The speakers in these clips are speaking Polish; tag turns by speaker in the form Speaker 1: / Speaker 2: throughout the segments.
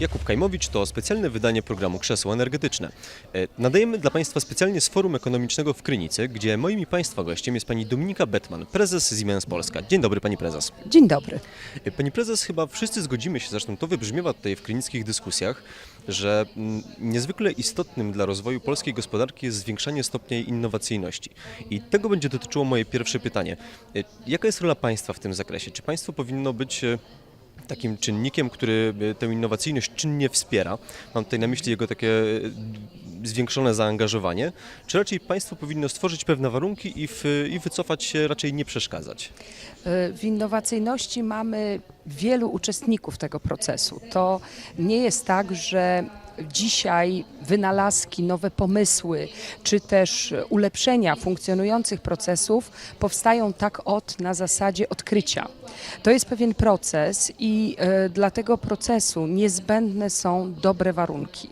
Speaker 1: Jakub Kajmowicz to specjalne wydanie programu Krzesło Energetyczne. E, Nadajemy dla Państwa specjalnie z Forum Ekonomicznego w Krynicy, gdzie moim i Państwa gościem jest Pani Dominika Bettman, prezes Siemens Polska. Dzień dobry Pani Prezes.
Speaker 2: Dzień dobry.
Speaker 1: E, Pani Prezes, chyba wszyscy zgodzimy się, zresztą to wybrzmiewa tutaj w krynickich dyskusjach, że niezwykle istotnym dla rozwoju polskiej gospodarki jest zwiększanie stopnia jej innowacyjności. I tego będzie dotyczyło moje pierwsze pytanie. E, Jaka jest rola Państwa w tym zakresie? Czy Państwo powinno być takim czynnikiem, który e, tę innowacyjność czynnie wspiera? Mam tutaj na myśli jego takie e, zwiększone zaangażowanie. Czy raczej państwo powinno stworzyć pewne warunki i, w, i wycofać się, raczej nie przeszkadzać?
Speaker 2: Y, W innowacyjności mamy wielu uczestników tego procesu. To nie jest tak, że dzisiaj wynalazki, nowe pomysły, czy też ulepszenia funkcjonujących procesów powstają tak od na zasadzie odkrycia. To jest pewien proces i y, dla tego procesu niezbędne są dobre warunki.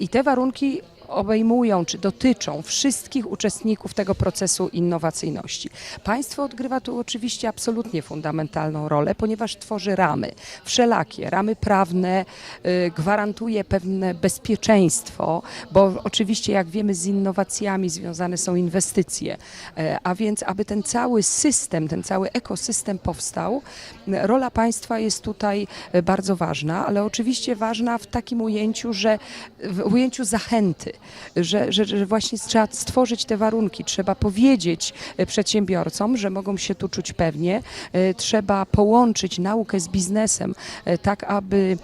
Speaker 2: I te warunki obejmują czy dotyczą wszystkich uczestników tego procesu innowacyjności. Państwo odgrywa tu oczywiście absolutnie fundamentalną rolę, ponieważ tworzy ramy, wszelakie ramy prawne, y, gwarantuje pewne bezpieczeństwo, bo oczywiście jak wiemy z innowacjami związane są inwestycje, E, a więc aby ten cały system, ten cały ekosystem powstał, rola państwa jest tutaj e, bardzo ważna, ale oczywiście ważna w takim ujęciu, że w ujęciu zachęty, że, że, że właśnie trzeba stworzyć te warunki, trzeba powiedzieć e, przedsiębiorcom, że mogą się tu czuć pewnie, e, trzeba połączyć naukę z biznesem, e, tak aby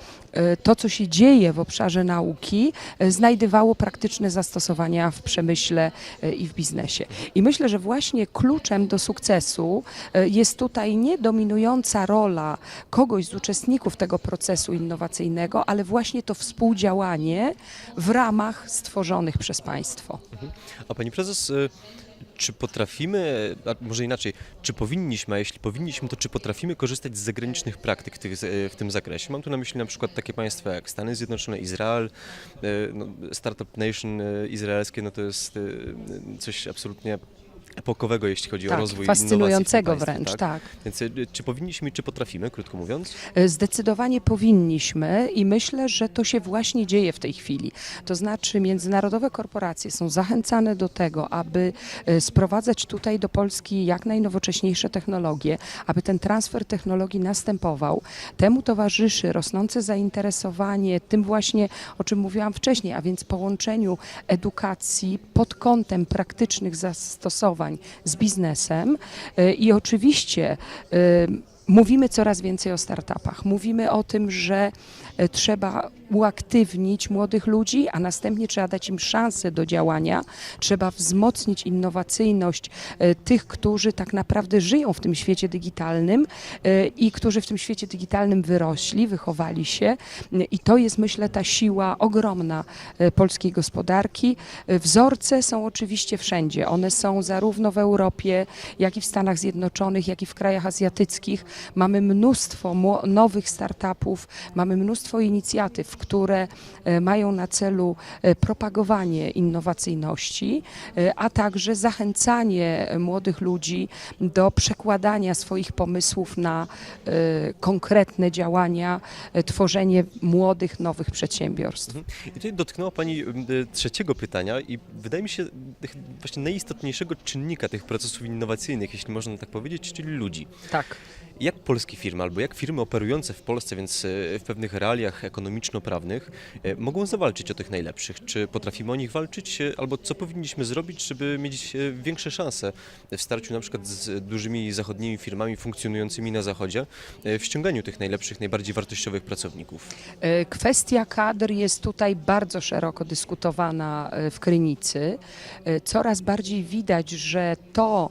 Speaker 2: to, co się dzieje w obszarze nauki, e, znajdowało praktyczne zastosowania w przemyśle e, i w biznesie. I myślę, że właśnie kluczem do sukcesu e, jest tutaj nie dominująca rola kogoś z uczestników tego procesu innowacyjnego, ale właśnie to współdziałanie w ramach stworzonych przez państwo.
Speaker 1: A pani prezes, y, czy potrafimy, a może inaczej, czy powinniśmy, a jeśli powinniśmy, to czy potrafimy korzystać z zagranicznych praktyk tych, w tym zakresie? Mam tu na myśli na przykład takie państwa jak Stany Zjednoczone, Izrael, y, no, Startup Nation y, izraelskie, no to jest coś absolutnie epokowego, jeśli chodzi o
Speaker 2: Tak,
Speaker 1: rozwój
Speaker 2: fascynującego
Speaker 1: innowacji
Speaker 2: wręcz,
Speaker 1: państwie,
Speaker 2: tak.
Speaker 1: Więc y, czy powinniśmy, czy potrafimy, krótko mówiąc?
Speaker 2: Zdecydowanie powinniśmy i myślę, że to się właśnie dzieje w tej chwili. To znaczy międzynarodowe korporacje są zachęcane do tego, aby e, sprowadzać tutaj do Polski jak najnowocześniejsze technologie, aby ten transfer technologii następował. Temu towarzyszy rosnące zainteresowanie tym właśnie, o czym mówiłam wcześniej, a więc połączeniu edukacji pod kątem praktycznych zastosowań z biznesem E, i oczywiście e, Mówimy coraz więcej o startupach. Mówimy o tym, że e, trzeba uaktywnić młodych ludzi, a następnie trzeba dać im szansę do działania. Trzeba wzmocnić innowacyjność e, tych, którzy tak naprawdę żyją w tym świecie digitalnym e, i którzy w tym świecie digitalnym wyrośli, wychowali się. I to jest, myślę, ta siła ogromna polskiej gospodarki. Wzorce są oczywiście wszędzie. One są zarówno w Europie, jak i w Stanach Zjednoczonych, jak i w krajach azjatyckich. Mamy mnóstwo nowych startupów, mamy mnóstwo inicjatyw, które e, mają na celu e, propagowanie innowacyjności, e, a także zachęcanie młodych ludzi do przekładania swoich pomysłów na konkretne działania, tworzenie młodych, nowych przedsiębiorstw.
Speaker 1: I tutaj dotknęła Pani trzeciego pytania i wydaje mi się tych właśnie najistotniejszego czynnika tych procesów innowacyjnych, jeśli można tak powiedzieć, czyli ludzi.
Speaker 2: Tak.
Speaker 1: Jak polskie firmy albo jak firmy operujące w Polsce, więc y, w pewnych realiach ekonomiczno-prawnych, y, mogą zawalczyć o tych najlepszych? Czy potrafimy o nich walczyć? Y, Albo co powinniśmy zrobić, żeby mieć większe szanse w starciu na przykład z dużymi zachodnimi firmami funkcjonującymi na Zachodzie w ściąganiu tych najlepszych, najbardziej wartościowych pracowników?
Speaker 2: E, Kwestia kadr jest tutaj bardzo szeroko dyskutowana e, w Krynicy. E, Coraz bardziej widać, że to,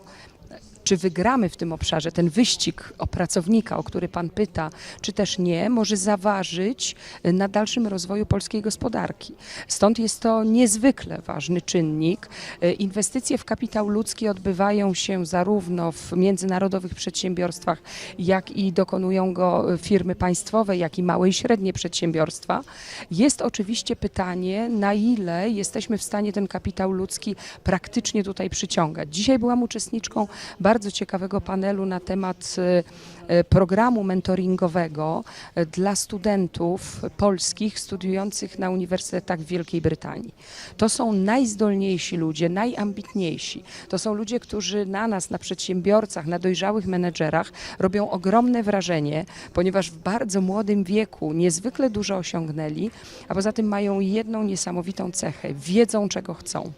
Speaker 2: czy wygramy w tym obszarze, ten wyścig o pracownika, o który Pan pyta, czy też nie, może zaważyć e, na dalszym rozwoju polskiej gospodarki. Stąd jest to niezwykle ważny czynnik. E, Inwestycje w kapitał ludzki odbywają się zarówno w międzynarodowych przedsiębiorstwach, jak i dokonują go e, firmy państwowe, jak i małe i średnie przedsiębiorstwa. Jest oczywiście pytanie, na ile jesteśmy w stanie ten kapitał ludzki praktycznie tutaj przyciągać. Dzisiaj byłam uczestniczką bardzo bardzo ciekawego panelu na temat e, e, programu mentoringowego e, dla studentów polskich studiujących na uniwersytetach w Wielkiej Brytanii. To są najzdolniejsi ludzie, najambitniejsi. To są ludzie, którzy na nas, na przedsiębiorcach, na dojrzałych menedżerach robią ogromne wrażenie, ponieważ w bardzo młodym wieku niezwykle dużo osiągnęli, a poza tym mają jedną niesamowitą cechę wiedzą, czego chcą.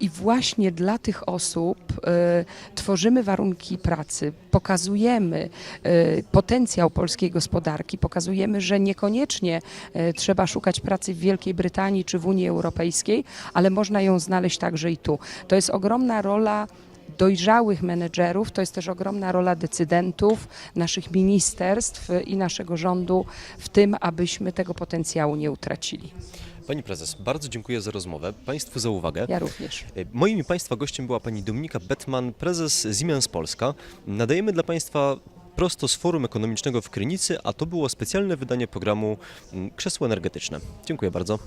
Speaker 2: I właśnie dla tych osób e, tworzymy warunki pracy, pokazujemy e, potencjał polskiej gospodarki, pokazujemy, że niekoniecznie e, trzeba szukać pracy w Wielkiej Brytanii czy w Unii Europejskiej, ale można ją znaleźć także i tu. To jest ogromna rola dojrzałych menedżerów, to jest też ogromna rola decydentów, naszych ministerstw i naszego rządu w tym, abyśmy tego potencjału nie utracili.
Speaker 1: Pani prezes, bardzo dziękuję za rozmowę, Państwu za uwagę.
Speaker 2: Ja również.
Speaker 1: E, Moim i Państwa gościem była pani Dominika Betman, prezes Siemens Polska. Nadajemy dla Państwa prosto z Forum Ekonomicznego w Krynicy, a to było specjalne wydanie programu mm, Krzesło Energetyczne. Dziękuję bardzo.